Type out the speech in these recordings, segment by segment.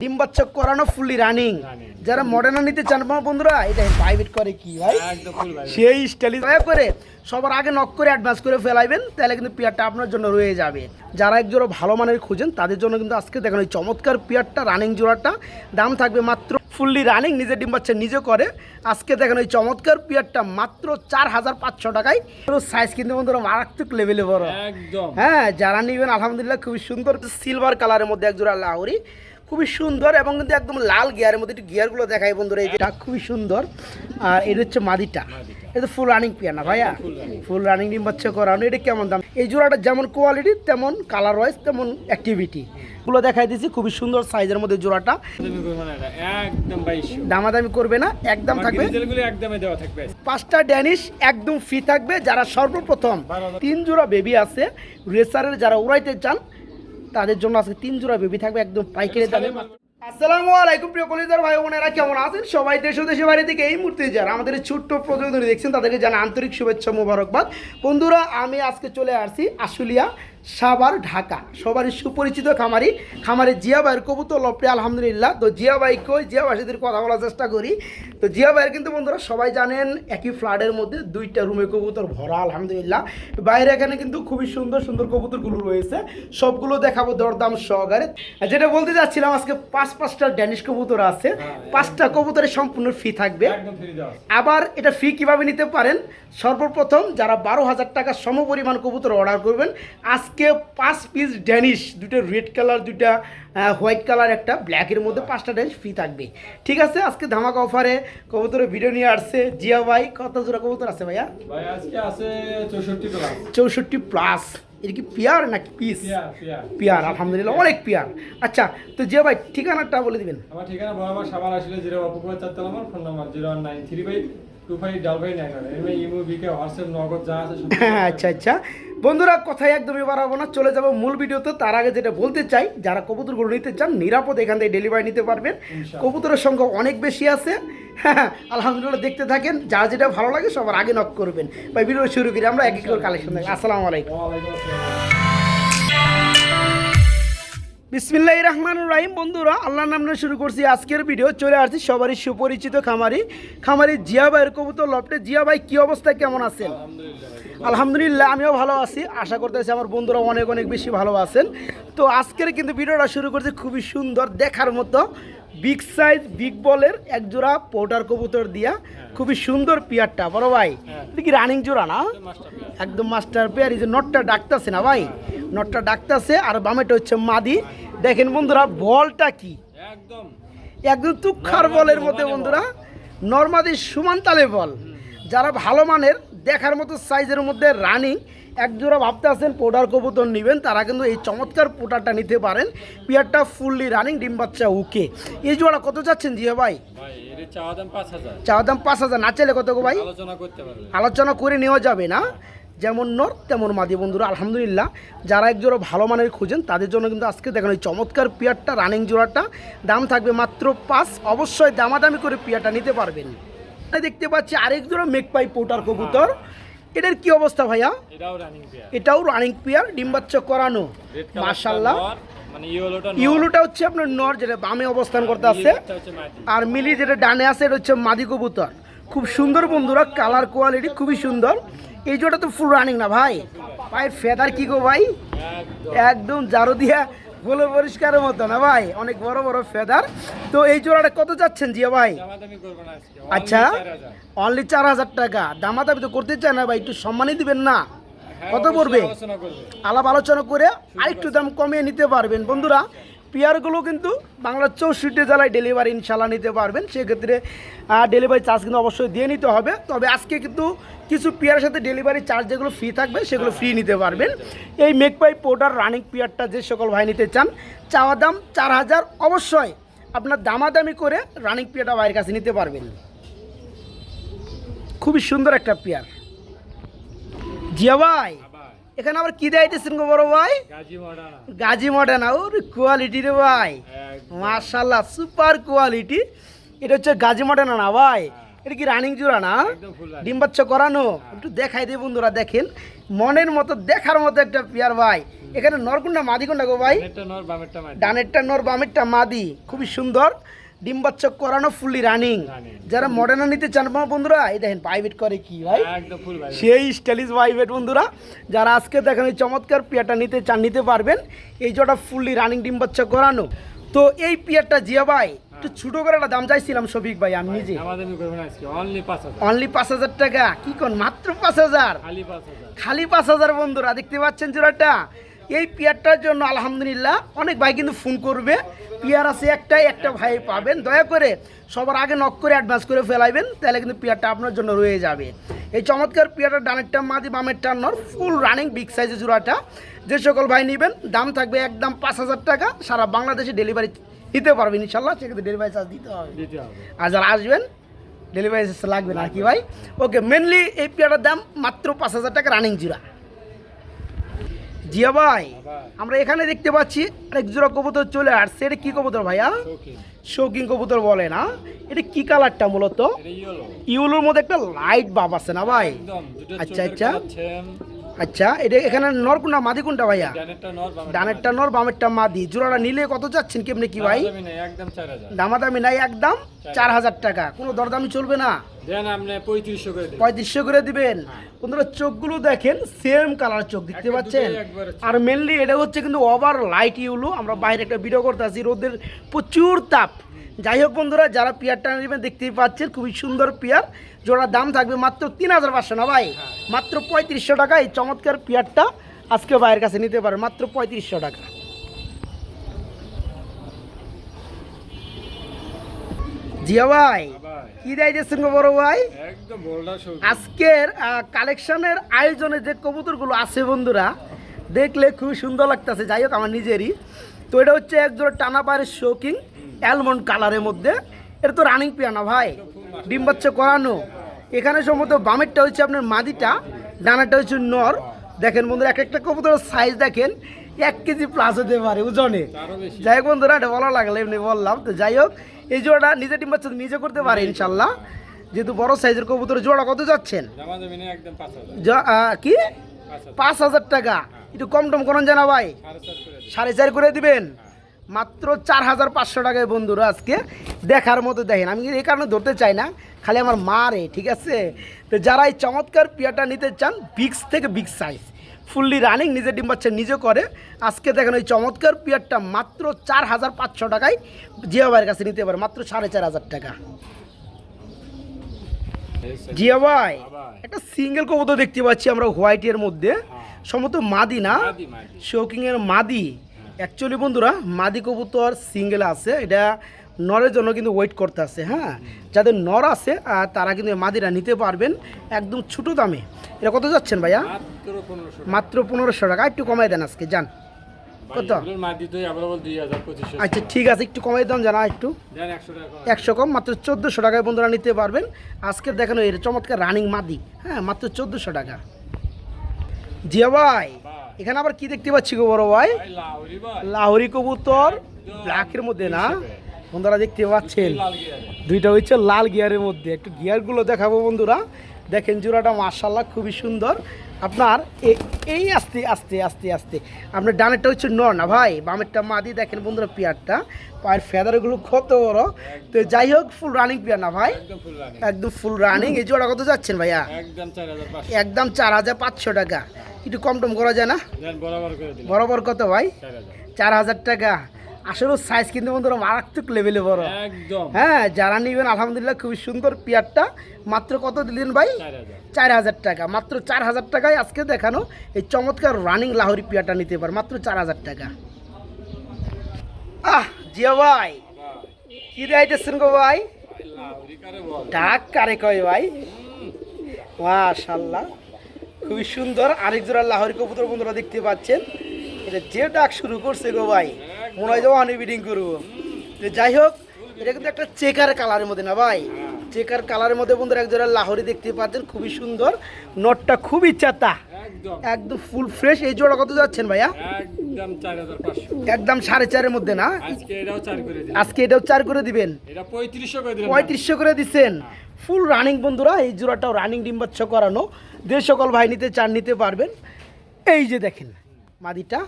ডিম বাচ্চা করানো ফুললি রানিং যারা মডার্ন নিতে চান বন্ধুরা এটা প্রাইভেট করে কি ভাই? ফুল সেই স্টাইল দয়া করে সবার আগে নক করে অ্যাডভান্স করে ফেলাইবেন তাহলে কিন্তু পেয়ারটা আপনার জন্য রয়ে যাবে। যারা একজোড়া ভালো মানের খুঁজেন তাদের জন্য কিন্তু আজকে দেখেন ওই চমৎকার পেয়ারটা রানিং জোড়াটা। দাম থাকবে মাত্র ফুললি রানিং নিজের ডিম বাচ্চা নিজে করে। আজকে দেখেন ওই চমৎকার পেয়ারটা মাত্র চার হাজার পাঁচশো টাকায়। সাইজ কিন্তু বন্ধুরা মারাত্মক লেভেলে বড়। হ্যাঁ যারা নিবেন আলহামদুলিল্লাহ খুবই সুন্দর সিলভার কালারের মধ্যে একজোড়া লাউরি। খুবই সুন্দর এবং কিন্তু একদম লাল গিয়ারের মধ্যে একটু গিয়ারগুলো দেখাই বন্ধুরা এই যেটা খুবই সুন্দর। আর এটা হচ্ছে মাদিটা। এটা ফুল রানিং পিয়া না ভাইয়া ফুল রানিং ডিম বাচ্চা করানো এটা কেমন দাম? এই জোড়াটা যেমন কোয়ালিটি তেমন কালার ওয়াইজ তেমন অ্যাক্টিভিটি গুলো দেখাই দিয়েছি খুবই সুন্দর সাইজের মধ্যে জোড়াটা। এটা দামাদামি করবে না একদম থাকবে। ডিজেলগুলো একদমই দেওয়া থাকবে। পাঁচটা ড্যানিশ একদম ফ্রি থাকবে। যারা সর্বপ্রথম তিন জোড়া বেবি আছে রেসারের যারা উড়াইতে চান তাদের জন্য আজকে তিন জোড়া বেবি থাকবে একদম পাইকারি দামে। আসসালামু আলাইকুম প্রিয় কলিজার ভাই বোনেরা কেমন আছেন? সবাই দেশ ও দেশে বাইরে থেকে এই মুহূর্তে যারা আমাদের ছোট্ট প্রতিবেদন দেখছেন তাদেরকে জানা আন্তরিক শুভেচ্ছা মোবারকবাদ। বন্ধুরা আমি আজকে চলে আসছি আশুলিয়া সাভার ঢাকা। সবারই সুপরিচিত খামারি খামারে জিয়া ভাইয়ের কবুতর লপটে আলহামদুলিল্লাহ। তো জিয়া ভাই কই? জিয়া ভাই সাথে কথা বলার চেষ্টা করি। তো জিয়া ভাইয়ের কিন্তু বন্ধুরা সবাই জানেন একই ফ্ল্যাটের মধ্যে দুইটা রুমে কবুতর ভরা আলহামদুলিল্লাহ। বাইরে এখানে কিন্তু খুবই সুন্দর সুন্দর কবুতরগুলো রয়েছে। সবগুলো দেখাবো দরদাম সহকারে। যেটা বলতে যাচ্ছিলাম আজকে পাঁচ পাঁচটা ড্যানিশ কবুতর আছে। পাঁচটা কবুতরের সম্পূর্ণ ফি থাকবে। আবার এটা ফি কীভাবে নিতে পারেন? সর্বপ্রথম যারা বারো হাজার টাকা সমপরিমাণ কবুতর অর্ডার করবেন আজকে পাঁচ পিস ড্যানিশ দুটো রেড কালার দুটা হোয়াইট কালার একটা ব্ল্যাকের মধ্যে পাঁচটা ড্যানিশ ফ্রি থাকবে। ঠিক আছে আজকে ধামাকা অফারে কবুতরের ভিডিও নিয়ে আসছে জিয়া ভাই। কত জোড়া কবুতর আছে ভাইয়া? আজকে আছে চৌষট্টি প্লাস এটা কি পিয়ার নাকি পিস পিয়া পিয়া পিয়ার আলহামদুলিল্লাহ অনেক পিয়ার। আচ্ছা তো জিয়া ভাই ঠিকানাটা বলে দিবেন। আমার ঠিকানা বরাবর সাবার আসলে জিরো অপুকুমার চারতলা আমার phone number zero one nine three five. যা হ্যাঁ আচ্ছা আচ্ছা। বন্ধুরা কথাই একদমই বাড়াবো না। চলে যাব মূল ভিডিওতে। তার আগে যেটা বলতে চাই যারা কবুতরগুলো নিতে চান নিরাপদ এখান থেকে ডেলিভারি নিতে পারবেন। কবুতরের সংখ্যা অনেক বেশি আছে। হ্যাঁ আলহামদুলিল্লাহ দেখতে থাকেন। যার যেটা ভালো লাগে সবার আগে নক করবেন। ভাই ভিডিও শুরু করি। আমরা এক এক করে কালেকশন আসসালামু আলাইকুম। বিসমিল্লাহ রহমান রাহিম। বন্ধুরা আল্লাহ নাম শুরু করছি আজকের ভিডিও। চলে আসছি সবারই সুপরিচিত খামারি। খামারি জিয়া ভাইয়ের কবুতর লপটে। জিয়া ভাই কী অবস্থা? কেমন আছেন? আলহামদুলিল্লাহ আলহামদুলিল্লাহ আমিও ভালো আছি। আশা করতেছি আমার বন্ধুরা অনেক অনেক বেশি ভালো আছেন। তো আজকের কিন্তু ভিডিওটা শুরু করছি খুবই সুন্দর দেখার মতো। বিগ সাইজ বিগ বলের এক জোড়া পোটার কবুতর দিয়া খুবই সুন্দর পিয়ারটা বড় ভাই। এটা কি রানিং জোড়া না? একদম মাস্টার পেয়ার। এই যে নটটা ডাকতেছে না ভাই? নটটা ডাকতেছে আর বামেটা হচ্ছে মাদি। দেখেন বন্ধুরা বলটা কি? একদম। একদম তুক্ষার বলের মধ্যে বন্ধুরা। নর্মাদি সুমান তালে বল। যারা ভালো মানের দেখার মতো সাইজের মধ্যে রানিং এক জোড়া ভাবতে আছেন পোডার কবুতর নেবেন তারা কিন্তু এই চমৎকার পোটারটা নিতে পারেন। পিয়ারটা ফুললি রানিং ডিম বাচ্চা উকে এই জোড়া কত চাচ্ছেন জিয়া ভাই? চাওয়া দাম পাঁচ হাজার। না চাইলে কত গো ভাই? আলোচনা করে নেওয়া যাবে না। যেমন নর তেমন মাদি বন্ধুরা আলহামদুলিল্লাহ। যারা এক জোড়া ভালো মানের খুঁজেন তাদের জন্য কিন্তু আজকে দেখেন ওই চমৎকার পিয়ারটা রানিং জোড়াটা। দাম থাকবে মাত্র পাঁচ অবশ্যই দামাদামি করে পিয়ারটা নিতে পারবেন। দেখতে পাচ্ছি আরেক জোড়া মেকপাই পোটার কবুতর। এটার কি অবস্থা ভাইয়া? এটাও রানিং পেয়ার ডিম বাচ্চা করানো। মাশাল্লাহ মানে ইউলুটা হচ্ছে আপনার নর যেটা বামে অবস্থান করতে আছে। আর মিলি যেটা ডানে আছে এটা হচ্ছে মাদি কবুতর। খুব সুন্দর বন্ধুরা কালার কোয়ালিটি খুবই সুন্দর। এই জোটা তো ফুল রানিং না ভাই? পায়ের ফেদার কি গো ভাই? একদম। একদম জারো দিয়া বলে পরিষ্কারের মতো না ভাই? অনেক বড় বড় ফেদার। তো এই জোড়াটা কত যাচ্ছেন জিয়া ভাই? আচ্ছা অনলি চার হাজার। টাকা। দামা দামাদামি তো করতে চায় না ভাই একটু সম্মানই দিবেন না। হ্যাঁ, কত পড়বে? করবে। আলাপ আলোচনা করে আরেকটু দাম কমিয়ে নিতে পারবেন। বন্ধুরা পেয়ারগুলো কিন্তু বাংলার চৌষট্টি জেলায় ডেলিভারি ইনশাল্লাহ নিতে পারবেন। সেক্ষেত্রে ডেলিভারি চার্জ কিন্তু অবশ্যই দিয়ে নিতে হবে। তবে আজকে কিন্তু কিছু পেয়ারের সাথে ডেলিভারি চার্জ যেগুলো ফ্রি থাকবে, সেগুলো ফ্রি নিতে পারবেন। এই মেকপাই পোডার রানিং পেয়ারটা যে সকল ভাই নিতে চান, চাওয়া দাম চার হাজার। অবশ্যই আপনার দামাদামি করে রানিং পেয়ারটা ভাইয়ের কাছে নিতে পারবেন। খুবই সুন্দর একটা পেয়ার। জিয়া ভাই এখানে আবার কি দেখাইতেছেন গো বড় ভাই? গাজী মডানা মডার্ন ওর কোয়ালিটি রে ভাই। মার্শাল্লাহ সুপার কোয়ালিটি এটা হচ্ছে গাজী মডার্ন না ভাই? এটা কি রানিং জোড়া না? ডিম বাচ্চা করানো? একটু দেখাই দিয়ে বন্ধুরা দেখেন। মনের মতো দেখার মতো একটা পেয়ার ভাই। এখানে নরকুন্ডা মাদি কোনটা গো ভাই? ডানেরটা নর বামেরটা মাদি। খুবই সুন্দর। ডিম বাচ্চা করানো ফুললি রানিং। যারা মডার্ন নিতে চান বন্ধুরা এই দেখেন প্রাইভেট করে কি ভাই? সেই স্টাইলিশ প্রাইভেট বন্ধুরা। যারা আজকে দেখেন এই চমৎকার পিয়াটা নিতে চান নিতে পারবেন। এই জোটা ফুললি রানিং ডিম বাচ্চা করানো। তো এই পিয়ারটা জিয়া ভাই একটু ছোট করে একটা দাম চাইছিলাম শফিক ভাই আমি নিজে। অনলি পাঁচ হাজার। টাকা? কি কোন মাত্র পাঁচ হাজার? খালি পাঁচ হাজার। বন্ধুরা দেখতে পাচ্ছেন জোড়াটা এই পিয়ারটার জন্য আলহামদুলিল্লাহ অনেক ভাই কিন্তু ফোন করবে। পিয়ার আছে একটাই একটা ভাই পাবেন। দয়া করে সবার আগে নক করে অ্যাডভান্স করে ফেলাইবেন তাহলে কিন্তু পিয়ারটা আপনার জন্য রয়ে যাবে। এই চমৎকার পিয়ারটা ডানেরটা মাদি বামেরটা নর ফুল রানিং বিগ সাইজের জোড়াটা। যে সকল ভাই নেবেন দাম থাকবে একদম পাঁচ হাজার টাকা। সারা বাংলাদেশে ডেলিভারি দিতে পারবেন ইনশাল্লাহ সেক্ষেত্রে ডেলিভারি চার্জ দিতে হবে। আর যারা আসবেন ডেলিভারি চার্জ লাগবে না কি ভাই? ওকে মেনলি এই পেয়ারটার দাম মাত্র পাঁচ হাজার টাকা রানিং জিরা জিয়া ভাই আমরা এখানে দেখতে পাচ্ছি এক জোড়া কবুতর চলে আসছে। এটা কি কবুতর ভাইয়া? শৌকিং কবুতর বলে না? এটা কি কালারটা মূলত? ইউলোর মধ্যে একটা লাইট ভাব আছে না ভাই? আচ্ছা, আচ্ছা। আচ্ছা এটা এখানে নর কোনটা? মাদি কোনটা ভাইয়া? ডানেরটা নর বামেরটা মাদি। জোড়াটা নিলে কত চাচ্ছেন কেমনি কি ভাই? দামাদামি নাই একদম চার হাজার টাকা। কোনো দরদামি চলবে না? পঁয়ত্রিশশো করে দিবেন। বন্ধুরা চোখগুলো দেখেন সেম কালার চোখ দেখতে পাচ্ছেন? আর মেনলি এটা হচ্ছে কিন্তু ওভার লাইট ইউলো আমরা বাইরে একটা ভিডিও করতে আছি রোদের প্রচুর তাপ। যাই হোক বন্ধুরা যারা পিয়ারটা নেবেন দেখতেই পাচ্ছেন খুবই সুন্দর পিয়ার। জোড়ার দাম থাকবে মাত্র তিন হাজার পাঁচশো না ভাই? মাত্র পঁয়ত্রিশশো টাকা এই চমৎকার পিয়ারটা আজকে ভাইয়ের কাছে নিতে পারেন মাত্র পঁয়ত্রিশশো টাকা। জিয়া ভাই কি দেয় গো বড় ভাই? আজকের কালেকশনের আয়োজনে যে কবুতরগুলো আছে বন্ধুরা দেখলে খুবই সুন্দর লাগতেছে যাই হোক আমার নিজেরই। তো এটা হচ্ছে একজোড়া টানা পায়ের শোকিং অ্যালমন্ড কালারের মধ্যে। এটা তো রানিং পিয়ানা ভাই? ডিম বাচ্চা করানো। এখানে সম্ভবত বামেরটা হচ্ছে আপনার মাদিটা ডানাটা হচ্ছে নর। দেখেন বন্ধুরা এক একটা কবুতরের সাইজ দেখেন এক কেজি প্লাস হতে পারে ওজনে। যাই হোক বন্ধুরা এটা ভালো লাগল এমনি বললাম। তো যাই হোক এই জোড়াটা নিজে ডিম বাচ্চা নিজে করতে পারে ইনশাল্লাহ। যেহেতু বড় সাইজের কবুতর জোড়া কত যাচ্ছেন? কি? পাঁচ হাজার। টাকা। একটু কম টম করেন জানা ভাই। সাড়ে চার করে দিবেন। মাত্র চার হাজার পাঁচশো টাকায় বন্ধুরা আজকে দেখার মতো দেখেন। আমি এই কারণে ধরতে চাই না খালি আমার মা রে ঠিক আছে? তো যারা এই চমৎকার পিয়াটা নিতে চান বিগস থেকে বিগ সাইজ ফুললি রানিং নিজে ডিম বাচ্চা নিজে করে। আজকে দেখেন ওই চমৎকার পিয়ারটা মাত্র চার হাজার পাঁচশো টাকায় জিয়া ভাইয়ের কাছে নিতে পারে মাত্র সাড়ে চার হাজার টাকা। জিয়া ভাই একটা সিঙ্গেল কবুতর দেখতে পাচ্ছি আমরা হোয়াইটের মধ্যে। সম্ভবত মাদি না? শৌকিংয়ের মাদি। অ্যাকচুয়ালি বন্ধুরা মাদি কবুতর সিঙ্গেল আছে। এটা নরের জন্য কিন্তু ওয়েট করতে আছে হ্যাঁ? যাদের নর আছে তারা কিন্তু মাদিরা নিতে পারবেন একদম ছোটো দামে। এটা কত যাচ্ছেন ভাইয়া? মাত্র পনেরোশো টাকা। একটু কমাই দেন আজকে যান। কত? আচ্ছা ঠিক আছে একটু কমাই দেন জানা একটু। একশো কম। মাত্র চোদ্দোশো টাকায় বন্ধুরা নিতে পারবেন। আজকে দেখানো এর চমৎকার রানিং মাদি হ্যাঁ মাত্র চোদ্দোশো টাকা। জিয়া ভাই এখানে আবার কি দেখতে পাচ্ছি গো বড় ভাই? লাহোরি কবুতর ব্ল্যাকের মধ্যে না। বন্ধুরা দেখতে পাচ্ছেন? দুইটা হচ্ছে লাল গিয়ারের মধ্যে। একটু গিয়ারগুলো দেখাবো বন্ধুরা। দেখেন জোড়াটা মার্শাল্লাহ খুবই সুন্দর। আপনার এই আস্তে আস্তে আস্তে আস্তে। আপনার ডানেরটা হচ্ছে নর না ভাই? বামেরটা মাদি। দেখেন বন্ধুরা পিয়ারটা। পায়ের ফেদারগুলো কত বড়। তো যাই হোক ফুল রানিং পিয়ার না ভাই? একদম ফুল রানি এই জোড়া কত যাচ্ছেন ভাইয়া? একদম চার হাজার পাঁচশো। টাকা। একটু কম টম করা যায় না? বরাবর কত ভাই? চার হাজার টাকা। আসলে সাইজ কিন্তু বন্ধুরা মারাত্মক লেভেলে বড়। একদম। হ্যাঁ যারা নিবেন আলহামদুলিল্লাহ খুবই সুন্দর পিয়ারটা। মাত্র কত দিলেন ভাই? চার হাজার। টাকা। মাত্র চার হাজার টাকায় আজকে দেখানো এই চমৎকার রানিং লাহোরি পিয়ারটা নিতে পারে। মাত্র চার হাজার টাকা। আহ জিয়া ভাই কি দেখাইতেছেন গো ভাই? ডাক কারে কয় ভাই? মাশাল্লাহ খুবই সুন্দর আরেক জোড়া লাহোরি কবুতর বন্ধুরা দেখতে পাচ্ছেন। এটা যে ডাক শুরু করছে গো ভাই। মনে হয় যে অনেক বিডিং করব। তো যাই হোক এটা কিন্তু একটা চেকার কালারের মধ্যে না ভাই? চেকার কালারের মধ্যে বন্ধুরা এক জোড়া লাহোরি দেখতে পাচ্ছেন খুবই সুন্দর। নটটা খুবই চাতা। একদম। একদম ফুল ফ্রেশ এই জোড়া কত যাচ্ছেন ভাইয়া? একদম চার সাড়ে চারের মধ্যে না? আজকে এটাও চার করে চার দিবেন? পঁয়ত্রিশশো করে পঁয়ত্রিশশো করে দিচ্ছেন। ফুল রানিং বন্ধুরা এই জোড়াটাও রানিং ডিম্বাচ্ছ করানো। যে সকল ভাই নিতে চান নিতে পারবেন। এই যে দেখেন মাদিটা।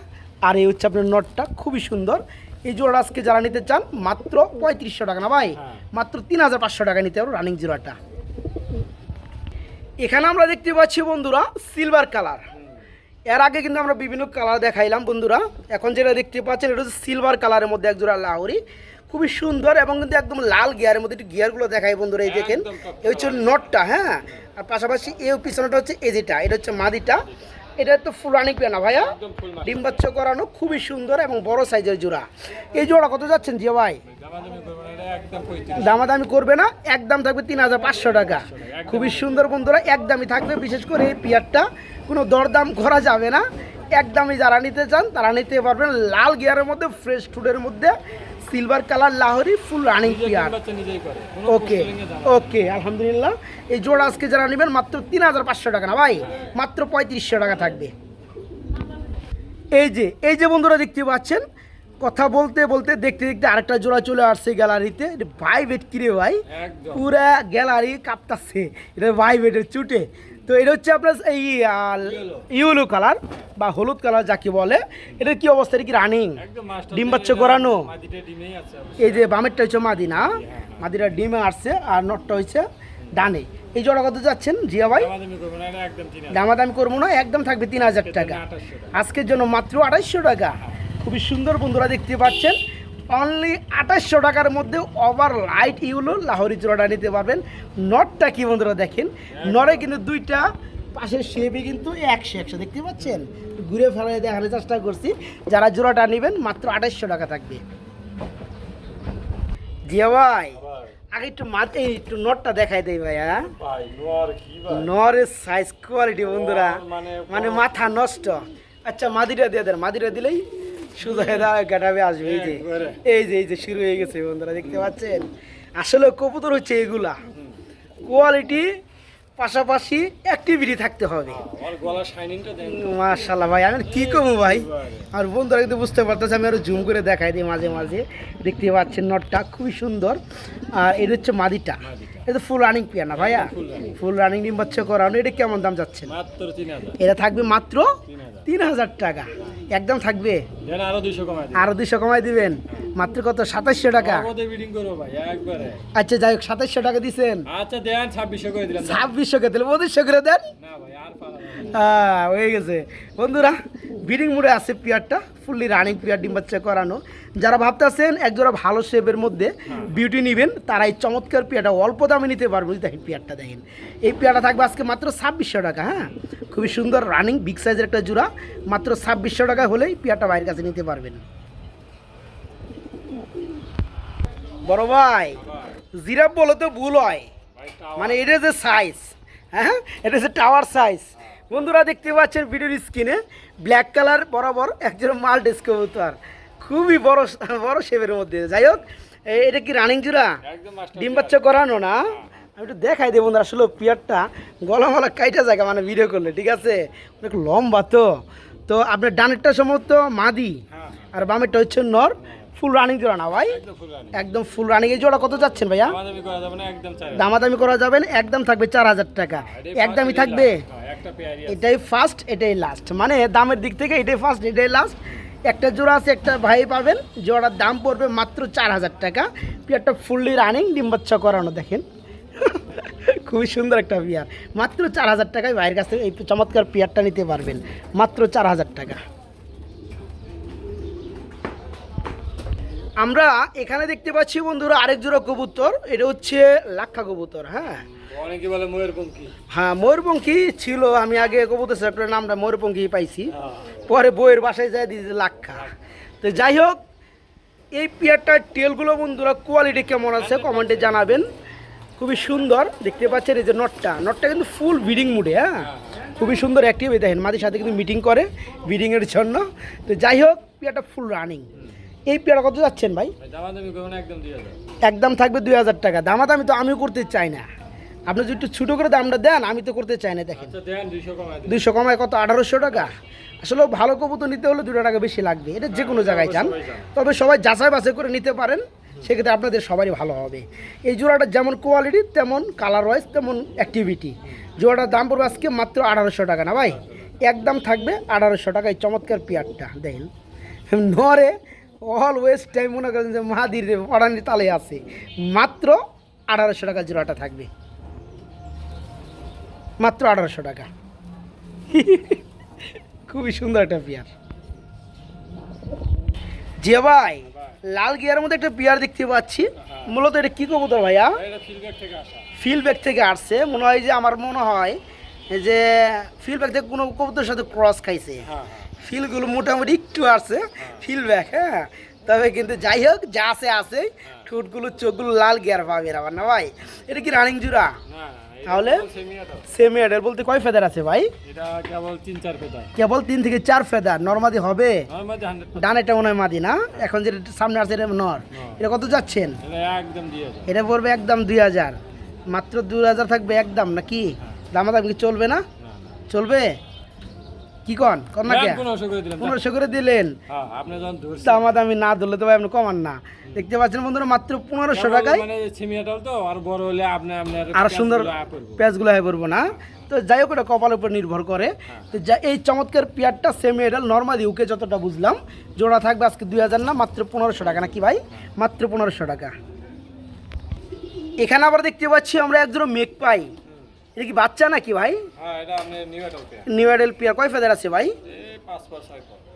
আর এই হচ্ছে আপনার নটটা খুবই সুন্দর। এই জোড়া আজকে যারা নিতে চান মাত্র পঁয়ত্রিশশো টাকা না ভাই? হ্যাঁ। মাত্র তিন হাজার পাঁচশো টাকা নিতে পারো রানিং জোড়াটা। এখানে আমরা দেখতে পাচ্ছি বন্ধুরা সিলভার কালারের আগে কিন্তু আমরা বিভিন্ন কালার দেখাইলাম বন্ধুরা। এখন যেটা দেখতে পাচ্ছেন এটা হচ্ছে সিলভার কালারের মধ্যে এক জোড়া লাহরি। খুবই সুন্দর এবং কিন্তু একদম লাল গিয়ারের মধ্যে একটু গিয়ারগুলো দেখাই বন্ধুরা এই দেখেন। এই হচ্ছে নটটা হ্যাঁ? আর পাশাপাশি এই পিছনটা হচ্ছে এই যেটা এটা হচ্ছে মাদিটা। এটা তো ফুলানি পেনা ভাইয়া। একদম ফুল ডিম বাচ্চা করানো খুবই সুন্দর এবং বড় সাইজের জোড়া। এই জোড়া কত যাচ্ছেন জিয়া ভাই? দামাদামি করব না এটা একদম পঁয়ত্রিশ। দামাদামি করবে না একদম থাকবে তিন হাজার পাঁচশো টাকা। খুবই সুন্দর বন্ধুরা একদমই থাকবে বিশেষ করে এই পিয়ারটা। কোনো দরদাম করা যাবে না। একদমই যারা নিতে চান তারা নিতে পারবেন লাল গিয়ারের মধ্যে ফ্রেশ ফুডের মধ্যে। Silver colour Lahori full running কোনো ওকে। ওকে আলহামদুলিল্লাহ। এই জোড়া আজকে যারা নেবেন মাত্র তিন হাজার পাঁচশো টাকা না ভাই? মাত্র পঁয়ত্রিশশো টাকা থাকবে। এই যে এই যে বন্ধুরা দেখতে পাচ্ছেন কথা বলতে বলতে দেখতে দেখতে আরেকটা জোড়া চলে আসছে গ্যালারিতে। ভাই বেট কিরে ভাই? পুরা গ্যালারি কাঁপতাছে। এটা ভাই বেটের চুটে। তো এটা হচ্ছে আপনার এই ইউলো কালার বা হলুদ কালার যাকে বলে। এটা কি অবস্থা? এটা কি রানিং? ডিম বাচ্চা করানো মাদিটা এই যে বামেরটা হচ্ছে মাদি না? মাদিরা ডিমে আসছে আর নটটা হচ্ছে ডানে। এই জোড়া কত যাচ্ছেন জিয়া ভাই? দামাদামি করব না একদম থাকবে তিন হাজার টাকা। টাকা। আজকের জন্য মাত্র আঠাইশশো টাকা। খুবই সুন্দর বন্ধুরা দেখতে পাচ্ছেন। অনলি আঠাশশো টাকার মধ্যে ওভার লাইট ইউলো লাহোরি জোড়াটা নিতে পারবেন। নটটা কি বন্ধুরা দেখেন? নরে কিন্তু দুইটা পাশের শেপে কিন্তু একশো একশো। দেখতে পাচ্ছেন? ঘুরে ফেলে দেখানোর চেষ্টা করছি। যারা জোড়াটা নেবেন মাত্র আঠাশশো টাকা থাকবে। জিয়া ভাই আগে একটু মাথে একটু নটটা দেখাই দেয় ভাইয়া। নরের সাইজ কোয়ালিটি বন্ধুরা। মানে মানে মাথা নষ্ট। আচ্ছা মাদিরা দিয়ে দেন। মাদিরা দিলেই সুদা গাটাবে আসবে এই যে। এই যে এই যে শুরু হয়ে গেছে বন্ধুরা দেখতে পাচ্ছেন? আসলে কবুতর হচ্ছে এগুলা। কোয়ালিটি পাশাপাশি অ্যাক্টিভিটি থাকতে হবে। দেন। মাশাল্লাহ ভাই আমি কি কমু ভাই? আর বন্ধুরা কিন্তু বুঝতে পারতেছে আমি আরও জুম করে দেখাই দিই মাঝে মাঝে। দেখতে পাচ্ছেন নটটা খুবই সুন্দর। আর এটা হচ্ছে মাদিটা। এটা ফুল রানিং পিয়া না ভাইয়া। ফুল রানিং ডিম বাচ্চা করানো এটা কেমন দাম যাচ্ছে এটা থাকবে মাত্র তিন হাজার টাকা। একদম থাকবে? আরও দুইশো কমাই আরও দুইশো কমাই দিবেন? মাত্র কত? সাতাশশো টাকা? নগদে ভাই একবারে। আচ্ছা যাই হোক সাতাশশো টাকা দিচ্ছেন আচ্ছা দেন ছাব্বিশশো করে দিলাম। ছাব্বিশশো করে দিলে পঁচিশশো করে দেন। হ্যাঁ হয়ে গেছে। বন্ধুরা ব্রিডিং মুডে আছে পিয়ারটা ফুললি রানিং পিয়ার ডিম বাচ্চা করানো। যারা ভাবতেছেন একজোড়া ভালো শেপের মধ্যে বিউটি নেবেন তারা এই চমৎকার পিয়ারটা অল্প দামে নিতে পারব। দেখেন পিয়ারটা দেখেন। এই পিয়ারটা থাকবে আজকে মাত্র ছাব্বিশশো টাকা হ্যাঁ? খুবই সুন্দর রানিং বিগ সাইজের একটা জোড়া। মাত্র ছাব্বিশশো টাকা হলেই পিয়ারটা বাইরের কাছে নিতে পারবেন। বড় ভাই জিরাফ বলে তো ভুল হয়। মানে এটা যে সাইজ হ্যাঁ? এটা হচ্ছে টাওয়ার সাইজ বন্ধুরা দেখতে পাচ্ছেন ভিডিওর স্ক্রিনে ব্ল্যাক কালার বরাবর একজন মাল কবুতর। খুবই বড় বড় শেপের মধ্যে। যাই হোক এটা কি রানিং জুড়া? ডিম বাচ্চা করানো না? আমি একটু দেখাই দেবো বন্ধুরা আসলে পিয়ারটা গলামালা কাইটা জায়গা মানে ভিডিও করলে ঠিক আছে? অনেক লম্বা তো। তো আপনার ডানেরটা সম্ভবত মাদি হ্যাঁ। আর বামেরটা হচ্ছে নর। ফুল রানিং জোড়া না ভাই? একদম ফুল রানি এই জোড়া কত যাচ্ছেন ভাইয়া? দামাদামি করা যাবে না একদম দামাদামি করা যাবে একদম থাকবে চার হাজার টাকা। একদমই থাকবে? আছে। এটাই ফার্স্ট এটাই লাস্ট মানে দামের দিক থেকে এটাই ফার্স্ট এটাই লাস্ট একটা জোড়া আছে একটা ভাই পাবেন। জোড়ার দাম পড়বে মাত্র চার হাজার টাকা। পিয়ারটা ফুললি রানিং ডিম বাচ্চা করানো দেখেন। খুবই সুন্দর একটা পিয়ার। মাত্র চার হাজার টাকায় বাইরের কাছ থেকে এই চমৎকার পিয়ারটা নিতে পারবেন। মাত্র চার হাজার টাকা। আমরা এখানে দেখতে পাচ্ছি বন্ধুরা আরেক জোড়া কবুতর। এটা হচ্ছে লাক্ষা কবুতর হ্যাঁ? অনেকে বলে ময়ের পঙ্কি হ্যাঁ ময়ূরপঙ্খী ছিল। আমি আগে কবুতর সেক্টরের নামটা ময়ূরপঙ্খী পাইছি। পরে বইয়ের বাসায় যায় দিয়েছে লাক্ষা। তো যাই হোক এই পিয়ারটার টেলগুলো বন্ধুরা কোয়ালিটি কেমন আছে কমেন্টে জানাবেন। খুবই সুন্দর দেখতে পাচ্ছেন এই যে নটটা নটটা কিন্তু ফুল ব্রিডিং মুডে হ্যাঁ? খুবই সুন্দর অ্যাক্টিভ দেখেন। মাদের সাথে কিন্তু মিটিং করে ব্রিডিংয়ের জন্য। তো যাই হোক পিয়ারটা ফুল রানিং এই পেয়ারা কত যাচ্ছেন ভাই? একদম থাকবে দুই হাজার টাকা। দামাদামি তো আমিও করতে চাই না। আপনি যদি একটু ছোটো করে দামটা দেন আমি তো করতে চাই না দেখেন। আচ্ছা দুইশো কমায় কত? আঠারোশো টাকা। আসলে ভালো কবুতর নিতে হলে দুটো টাকা বেশি লাগবে। এটা যে কোনো জায়গায় চান তবে সবাই যাচাই বাছাই করে নিতে পারেন। সেক্ষেত্রে আপনাদের সবারই ভালো হবে। এই জোড়াটা যেমন কোয়ালিটি তেমন কালার ওয়াইজ তেমন অ্যাক্টিভিটি জোড়াটার দাম পড়বে আজকে মাত্র আঠারোশো টাকা না ভাই? একদম থাকবে আঠারোশো টাকা। এই চমৎকার পেয়ারটা দেখেন। নরে অলওয়েজ টাইম মনে করেন যে মাহাদির পড়ানি তালে আছে। মাত্র আঠারোশো টাকা জোড়াটা থাকবে। মাত্র আঠারোশো টাকা। খুবই সুন্দর একটা পেয়ার। যে ভাই লাল গিয়ার মধ্যে একটা পেয়ার দেখতে পাচ্ছি। মূলত এটা কি কবুতর ভাইয়া? ফিল্ডব্যাক থেকে আসছে। মনে হয় যে আমার মনে হয় যে ফিল্ডব্যাক থেকে কোনো কবুতরের সাথে ক্রস খাইছে। হ্যাঁ। ফিলগুলো মোটামুটি একটু আসছে ফিলব্যাক হ্যাঁ। তবে কিন্তু যাই হোক যা আছে আছে। ঠোঁটগুলো চোখগুলো লাল গিয়ার পাবে আবার না ভাই? এটা কি রানিং জুড়া? তাহলে? সেমি অ্যাডেল বলতে কয় ফেদার আছে ভাই? এটা কেবল তিন চার পেতা কেবল তিন থেকে চার ফেদার নর্মাদি হবে? ডানেটা মনে হয় মাদি না? এখন যেটা সামনে আছে এটা নর। এটা কত যাচ্ছেন? এটা একদম দিয়ে এটা পড়বে একদম দুই হাজার। মাত্র দুই হাজার থাকবে একদম নাকি? দামাদাম কি চলবে না। চলবে? কি কন? কন না পনেরোশো করে দিলেন। হ্যাঁ আপনি যখন ধরছেন। দামাদামি না ধরলে তো ভাই আপনি কমান না। দেখতে পাচ্ছেন বন্ধুরা মাত্র পনেরোশো টাকায় মানে আর সুন্দর করব। হয়ে পড়ব না। তো যাই হোক ওটা কপালের উপর নির্ভর করে। তো যা এই চমৎকার পেঁয়াজটা সেমি এডাল নর্মালি উকে যতটা বুঝলাম জোড়া থাকবে আজকে দুই হাজার না মাত্র পনেরোশো টাকা নাকি ভাই? মাত্র পনেরোশো টাকা। এখানে আবার দেখতে পাচ্ছি আমরা একজন মেঘ পাই এটা কি বাচ্চা নাকি ভাই? হ্যাঁ নিউ এটাও পেয়ে কয় ফেদার আছে ভাই?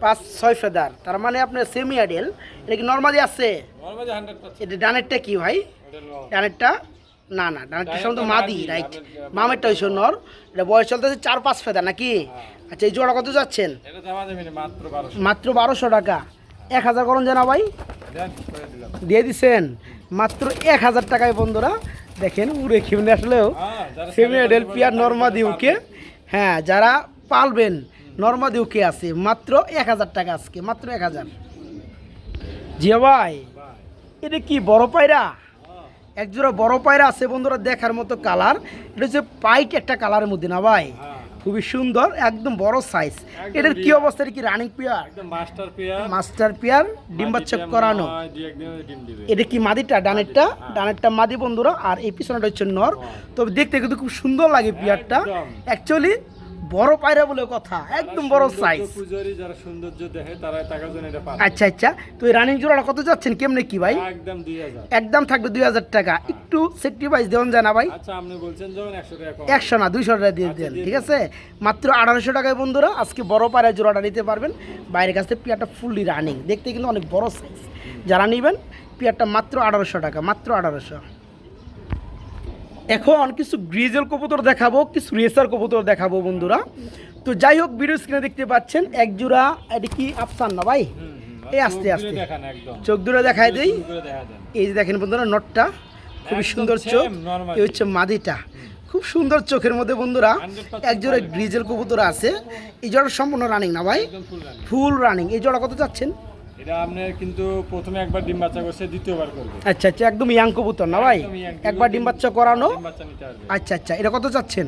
পাঁচ ছয় ফেদার তার মানে আপনার সেমি এডেল এটা কি নর্মালি আছে? এটা ডানেরটা কি ভাই? ডানেরটা? না না ডানেরটা সম্ভবত মাদি রাইট মামেরটা হয়েছে নর। এটা বয়স চলতেছে চার পাঁচ ফেদা নাকি? আচ্ছা এই জোড়া কত যাচ্ছেন? মাত্র বারোশো। টাকা। এক হাজার করুন জানা ভাই। দিয়ে দিছেন। মাত্র এক হাজার টাকায় বন্ধুরা দেখেন উড়ে খেমনে আসলেও সেমিনাডেল যারা সেমি সেমি এডেল পিয়ার তারা নর্মা দিউকে হ্যাঁ যারা পালবেন নর্মা দিউকে আছে মাত্র এক হাজার টাকা আজকে মাত্র এক হাজার। জিয়া ভাই ভাই, এটা কি বড় পায়রা? হ্যাঁ, একজোড়া বড় পায়রা আছে বন্ধুরা দেখার মতো কালার এটা হচ্ছে পাইট একটা কালারের মধ্যে না ভাই? হ্যাঁ। খুবই সুন্দর একদম বড় সাইজ এটার কি অবস্থা? কি রানিং পেয়ার একদম মাস্টার পেয়ার মাস্টার পেয়ার ডিম বাচ্চা করানো। এটা কি মাদিটা? ডানেরটা? ডানেরটা মাদি বন্ধুরা আর এই পিছনেটা হচ্ছে নর। তবে দেখতে কিন্তু খুব সুন্দর লাগে পেয়ারটা অ্যাকচুয়ালি বড় পায়রা বলে কথা একদম বড় সাইজ পূজারি যারা সৌন্দর্য দেখে তারা টাকার জন্য এটা পায় আচ্ছা আচ্ছা। তো এই রানিং জোড়াটা কত যাচ্ছেন? কেমনে কি ভাই? একদম দুই হাজার। একদম থাকবে দুই হাজার টাকা। একটু সেক্রিফাইস দেওয়ান যায় না ভাই? আচ্ছা আপনি বলছেন যখন একশো টাকা কম। একশো না দুইশো টাকা দিয়ে আচ্ছা, দেন ঠিক আছে? মাত্র আঠারোশো টাকায় বন্ধুরা আজকে বড় পায়রা জোড়াটা নিতে পারবেন। বাইরের কাছ থেকে পেয়ারটা ফুললি রানিং দেখতে কিন্তু অনেক বড় সাইজ যারা নেবেন পেয়ারটা মাত্র আঠারোশো টাকা মাত্র আঠারোশো। এখন কিছু গ্রিজেল কবুতর দেখাবো কিছু রেসার কবুতর দেখাবো বন্ধুরা। তো যাই হোক ভিডিও স্ক্রিনে দেখতে পাচ্ছেন এক জোড়া এটা কি আফসান না ভাই? এই আস্তে আস্তে। চোখ দূরে দেখায় দেই। এই যে দেখেন বন্ধুরা নটটা খুবই সুন্দর চোখ। এই হচ্ছে মাদিটা। খুব সুন্দর চোখের মধ্যে বন্ধুরা 100% এক জোড়া গ্রিজেল কবুতর আছে। এই জোড়া সম্পূর্ণ রানিং না ভাই? ফুল ফুল রানিং এই জোড়া কত যাচ্ছেন এটা আপনার কিন্তু প্রথমে একবার ডিম বাচ্চা করছে দ্বিতীয়বার করবে। আচ্ছা আচ্ছা একদম ইয়াং কবুতর না ভাই? একবার ডিম বাচ্চা করানো? আচ্ছা আচ্ছা এটা কত চাচ্ছেন?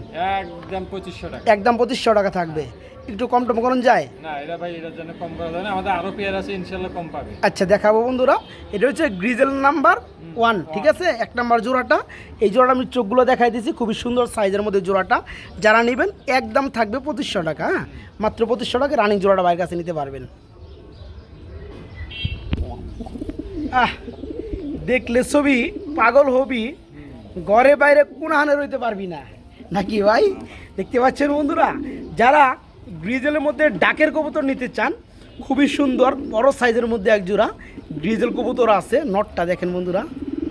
একদম পঁচিশশো টাকা। একদম পঁচিশশো টাকা থাকবে। একটু কম টম করুন যায়? না এটা ভাই এটার জন্য কম করা যায় না। আমাদের আরও পেয়ার আছে ইনশাল্লাহ কম পাবে। আচ্ছা দেখাবো বন্ধুরা। এটা হচ্ছে গ্রিজেল নাম্বার ওয়ান ঠিক আছে? এক নাম্বার জোড়াটা। এই জোড়াটা আমি চোখগুলো দেখাই দিয়েছি খুবই সুন্দর সাইজের মধ্যে জোড়াটা। যারা নেবেন একদম থাকবে পঁচিশশো টাকা হ্যাঁ? মাত্র পঁচিশশো টাকা রানিং জোড়াটা বাইরের কাছে নিতে পারবেন। আহ দেখলে ছবি পাগল হবি ঘরে বাইরে কোনাহানে রইতে পারবি না। নাকি ভাই? দেখতে পাচ্ছেন বন্ধুরা যারা গ্রিজেলের মধ্যে ডাকের কবুতর নিতে চান খুবই সুন্দর বড় সাইজের মধ্যে এক জোড়া গ্রিজেল কবুতর আছে নটটা দেখেন বন্ধুরা।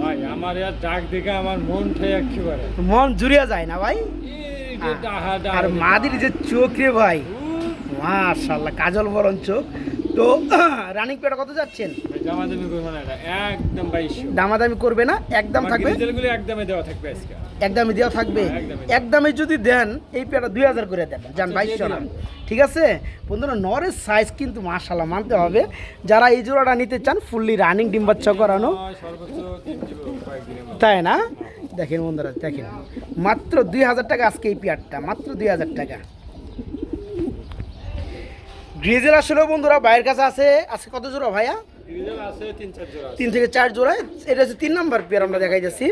ভাই আমার ইয়ার ডাক দেখে আমার মন একেবারে। মন জুড়িয়া যায় না ভাই? আর মাদির যে চোখ রে ভাই মাশাল্লাহ কাজল বরণ চোখ। তো রানিং পেটা কত যাচ্ছেন? দামাদামি করব না একদম বাইশশো দামাদামি করবে না একদম থাকবে? রিজাল্টগুলো একদমই দেওয়া থাকবে আজকে। একদমই দেওয়া থাকবে? হ্যাঁ, একদমই। যদি দেন এই পেয়ারটা দুই হাজার করে দেন। যান আচ্ছা, বাইশশো দিয়ে না ঠিক আছে? বন্ধুরা নরের সাইজ কিন্তু মাশাল্লাহ মানতে হবে। যারা এই জোড়াটা নিতে চান ফুললি রানিং ডিম বাচ্চা করানো। মধ্যে। তাই না? দেখেন বন্ধুরা দেখেন। মাত্র দুই হাজার টাকা আজকে এই পেয়ারটা মাত্র দুই হাজার টাকা। গ্রিজেল আসলে বন্ধুরা ভাইয়ের কাছে আছে আছে কত জোড়া ভাইয়া? তিন জোড়া থেকে চার জোড়ায় এটা হচ্ছে তিন নাম্বার পেয়ার আমরা দেখাই যাচ্ছি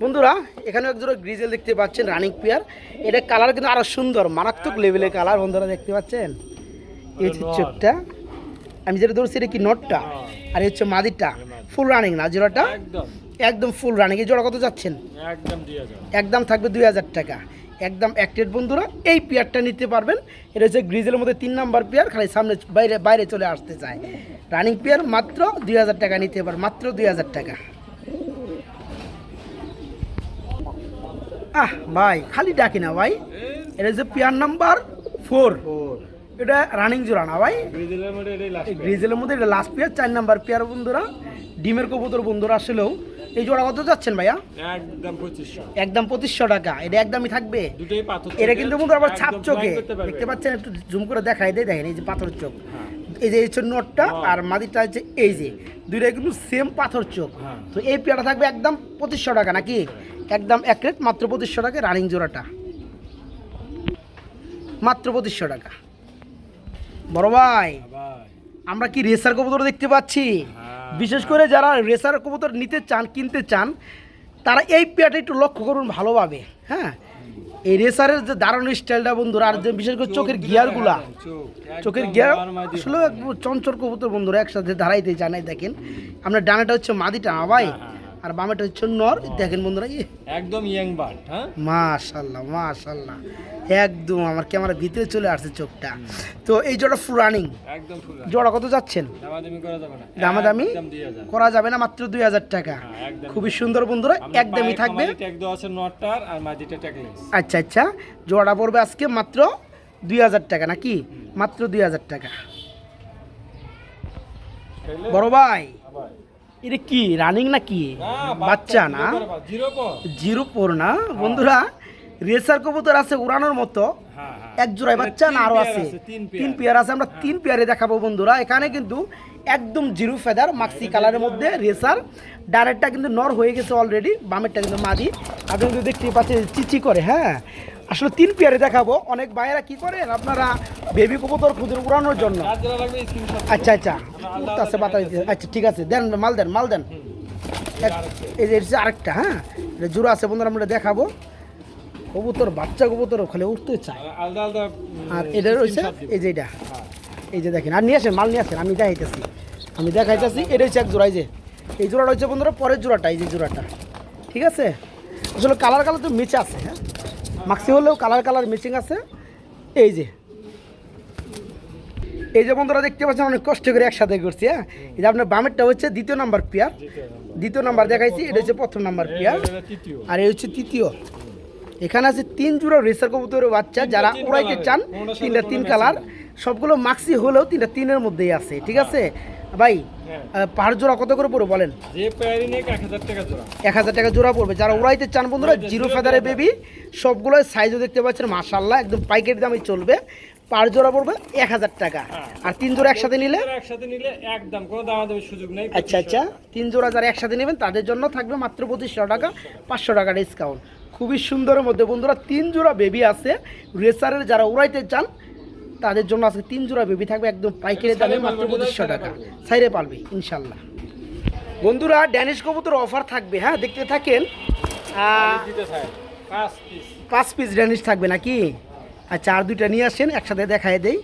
বন্ধুরা এখানে এক জোড়া গ্রিজেল দেখতে পাচ্ছেন রানিং পেয়ার। এটা কালার কিন্তু আরও সুন্দর মারাত্মক লেভেলের কালার বন্ধুরা দেখতে পাচ্ছেন। এই হচ্ছে চোখটা। আমি যেটা ধরছি এটা কি নটটা আর এই হচ্ছে মাদিরটা। ফুল রানিং না জোড়াটা? একদম। ফুল রানিং এই জোড়া কত যাচ্ছেন? একদম একদম থাকবে দুই হাজার টাকা। একদম অ্যাক্টেড বন্ধুরা এই পেয়ারটা নিতে পারবেন। এটা হচ্ছে গ্রিজের মধ্যে তিন নাম্বার পেয়ার খালি সামনে বাইরে বাইরে চলে আসতে চায়। রানিং পেয়ার মাত্র দুই হাজার টাকা নিতে পার মাত্র দুই হাজার টাকা। আহ ভাই খালি ডাকি না ভাই। এটা হচ্ছে পেয়ার নাম্বার ফোর এটা রানিং জোড়া না ভাই? গ্রিজেলের মধ্যে এটা লাস্ট পেয়ার চার নাম্বার পেয়ার বন্ধুরা। ডিমের কবুতর বন্ধুরা আসলেও এই জোড়া কত যাচ্ছেন ভাইয়া? একদম পঁচিশশো। একদম পঁচিশশো টাকা এটা একদমই থাকবে? দুটোই পাথর এটা কিন্তু বন্ধু আবার ছাপ চোখে। দেখতে পাচ্ছেন একটু জুম করে দেখাই দেয় দেখেন এই যে পাথর চোখ। হ্যাঁ। এই যে এই হচ্ছে নটটা আর মাদিটা হচ্ছে এই যে। দুইটাই কিন্তু সেম পাথর চোখ। হ্যাঁ। তো এই পেয়ারটা থাকবে একদম পঁচিশশো টাকা নাকি? একদম এক রেট মাত্র পঁচিশশো টাকা রানিং জোড়াটা। মাত্র পঁচিশশো টাকা। বড় ভাই ভাই। আমরা কি রেসার কবুতর দেখতে পাচ্ছি? হ্যাঁ। বিশেষ করে যারা রেসার কবুতর নিতে চান কিনতে চান তারা এই পেয়ারটা একটু লক্ষ্য করুন ভালোভাবে হ্যাঁ? এই রেসারের যে দারুণ স্টাইলটা বন্ধুরা আর যে বিশেষ করে চোখের গিয়ারগুলা চোখের গিয়ার আসলে চঞ্চল কবুতর বন্ধুরা একসাথে দাঁড়াইতে জানাই দেখেন। আপনার ডানাটা হচ্ছে মাদিটা ভাই? হ্যাঁ, হ্যাঁ, হ্যাঁ। আর বামেটা হচ্ছে নর। দেখেন বন্ধুরা ইয়ে একদম ইয়াং বাট হ্যাঁ? মাশাল্লাহ মাশাল্লাহ। একদম আমার ক্যামেরা ভিতরে চলে আসছে চোখটা। তো এই জোড়া ফুল রানিং একদম ফুল জোড়া কত যাচ্ছেন? দামাদামি করা যাবে না। দামাদামি একদম দিয়ে করা যাবে না মাত্র দুই হাজার টাকা। হ্যাঁ। খুবই সুন্দর বন্ধুরা একদমই থাকবে। আচ্ছা আচ্ছা। জোড়া পড়বে আজকে মাত্র দুই হাজার টাকা নাকি? মাত্র দুই হাজার টাকা। বড় ভাই। এটা কি রানিং না কি? বাচ্চা না? জিরো পর না? বন্ধুরা রেসার কবুতর আছে উড়ানোর মতো। হ্যাঁ হ্যাঁ। এক জোড়ায় বাচ্চা না আরও আছে। তিন পেয়ার আছে আমরা তিন পেয়ারে দেখাবো বন্ধুরা। এখানে কিন্তু একদম জিরো ফেদার মাক্সি কালারের মধ্যে রেসার ডাইরেক্টটা কিন্তু নর হয়ে গেছে অলরেডি বামেরটা কিন্তু মাদি। আপনি কিন্তু দেখতেই পাচ্ছেন চিচি করে হ্যাঁ। আসলে তিন পেয়ারে দেখাবো। অনেক ভাইয়েরা কি করেন আপনারা বেবি কবুতর খুঁজে উড়ানোর জন্য। আচ্ছা আচ্ছা। বাতাস দিয়ে। আচ্ছা ঠিক আছে। দেন, মাল দেন মাল দেন। এই যে এটা আরেকটা হ্যাঁ? এটা জোড়া আছে, বন্ধুরা, আমরা দেখাবো। কবুতর, বাচ্চা কবুতর ওখানে উঠতে চায়। আর এটা রয়েছে, এই যে এটা। এই যে দেখেন, আর নিয়ে আসেন, মাল নিয়ে আসেন, আমি দেখাইতেছি। আমি দেখাইতেছি, এটা হচ্ছে এক জোড়া, এই যে। এই জোড়াটা হচ্ছে, বন্ধুরা, পরের জোড়াটা, এই যে জোড়াটা। ঠিক আছে? আসলে কালার কালার তো মিচে আছে হ্যাঁ? মাক্সি হলেও কালার কালার মিচিং আছে। এই যে। এই যে বন্ধুরা দেখতে পাচ্ছেন অনেক কষ্ট করে একসাথে করছি হ্যাঁ? এই যে আপনার বামেরটা হচ্ছে দ্বিতীয় নাম্বার পেয়ার। দ্বিতীয় নাম্বার দেখাইছি এটা হচ্ছে প্রথম নাম্বার পেয়ার। আর এই হচ্ছে তৃতীয়। এখানে আছে তিন জোড়া রেসার কবুতরের বাচ্চা যারা উড়াইতে চান তিনটা তিন কালার। সবগুলো মাক্সি হলেও তিনটা তিনের মধ্যেই আছে ঠিক আছে? ভাই পাহাড় জোড়া কত করে পড়বে বলেন? যে পেয়ারি টাকা জোড়া। টাকা পড়বে। যারা উড়াইতে চান বন্ধুরা জিরো ফেদারে বেবি সবগুলো সাইজও দেখতে পাচ্ছেন মাশাল্লাহ একদম পাইকারি দামে চলবে। পার জোড়া পড়বে এক হাজার টাকা। হ্যাঁ। আর তিন জোড়া একসাথে নিলে? একসাথে নিলে একদম কোনো দামাদামির সুযোগ নেই আচ্ছা আচ্ছা। তিন জোড়া যারা একসাথে নেবেন তাদের জন্য থাকবে মাত্র পঁচিশশো টাকা পাঁচশো টাকা ডিসকাউন্ট খুবই সুন্দরের মধ্যে বন্ধুরা তিন জোড়া বেবি আছে। রেসারের যারা উড়াইতে চান তাদের জন্য আজকে তিন জোড়া বেবি থাকবে একদম পাইকারি দামে মাত্র পঁচিশশো টাকা। সাইরে পারবে ইনশাল্লাহ। বন্ধুরা ড্যানিশ কবুতর অফার থাকবে হ্যাঁ দেখতে থাকেন। পাঁচ পিস ড্যানিশ থাকবে নাকি? আচ্ছা আর দুইটা নিয়ে আসেন একসাথে দেখায় দেই।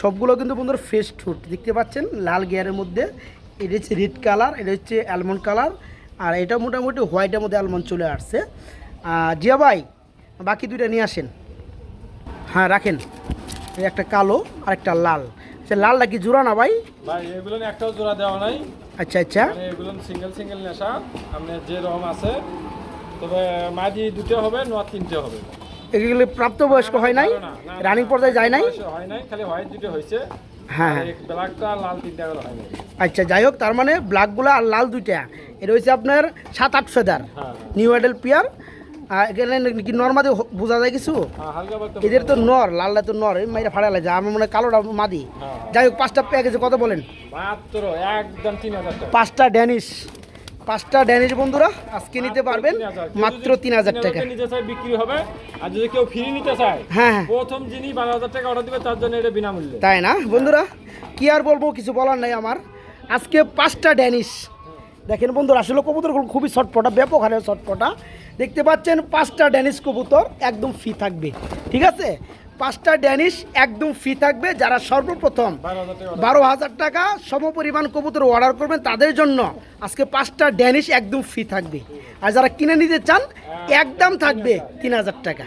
সবগুলো কিন্তু বন্ধুরা ফ্রেশ ফুড দেখতে পাচ্ছেন? লাল গিয়ারের মধ্যে। এটা হচ্ছে রেড কালার এটা হচ্ছে অ্যালমন্ড কালার আর এটা মোটামুটি হোয়াইটের মধ্যে অ্যালমন্ড চলে আসছে। জিয়া ভাই বাকি দুইটা নিয়ে আসেন। হ্যাঁ রাখেন। একটা কালো আর একটা লাল। আচ্ছা লালটা কি জোড়া না ভাই? ভাই এগুলো একটাও জোড়া দেওয়া নাই। আচ্ছা আচ্ছা। মানে এগুলো সিঙ্গেল সিঙ্গেল নেশা। আপনার যে রকম আছে। তবে মাঝি দুটো হবে নোয়া তিনটে হবে। এগুলো প্রাপ্তবয়স্ক হয় নাই? রানিং পর্যায়ে যায় নাই? হয় নাই খালি হোয়াইট দুটো হয়েছে। হ্যাঁ ব্ল্যাকটা লাল তিনটা হয় নাই। আচ্ছা যাই হোক তার মানে ব্ল্যাকগুলো আর লাল দুইটা। এটা হচ্ছে আপনার সাত আট ফেদার নিউ আইডেল পিয়ার এখানে কি নর্মাদি বোঝা যায় কিছু? হ্যাঁ এদের তো নর লালটা তো নর মাইরা ফাড়া লাগে আমার মনে হয় কালোটা মাদি। হ্যাঁ। যাই হোক পাঁচটা প্যাকেজে কত বলেন? একদম পাঁচটা ড্যানিশ। পাঁচটা ড্যানিশ বন্ধুরা আজকে নিতে পারবেন। মাত্র তিন হাজার টাকা। নিতে চায় বিক্রি হবে। আর যদি কেউ ফ্রি নিতে চায় হ্যাঁ হ্যাঁ। প্রথম যিনি বারো হাজার টাকা অর্ডার দিবে তার জন্য এটা বিনামূল্যে। তাই না বন্ধুরা? কি আর বলব কিছু বলার নাই আমার। আজকে পাঁচটা ড্যানিশ। দেখেন বন্ধুরা আসলে কবুতরগুলো খুবই ছটপটা ব্যাপক হারে ছটপটা। দেখতে পাচ্ছেন পাঁচটা ড্যানিশ কবুতর একদম ফি থাকবে ঠিক আছে? পাঁচটা ড্যানিশ একদম ফি থাকবে যারা সর্বপ্রথম বারো হাজার টাকা সমপরিমাণ কবুতর অর্ডার করবেন তাদের জন্য আজকে পাঁচটা ড্যানিশ একদম ফি থাকবে। আর যারা কিনে নিতে চান একদম থাকবে তিন হাজার টাকা।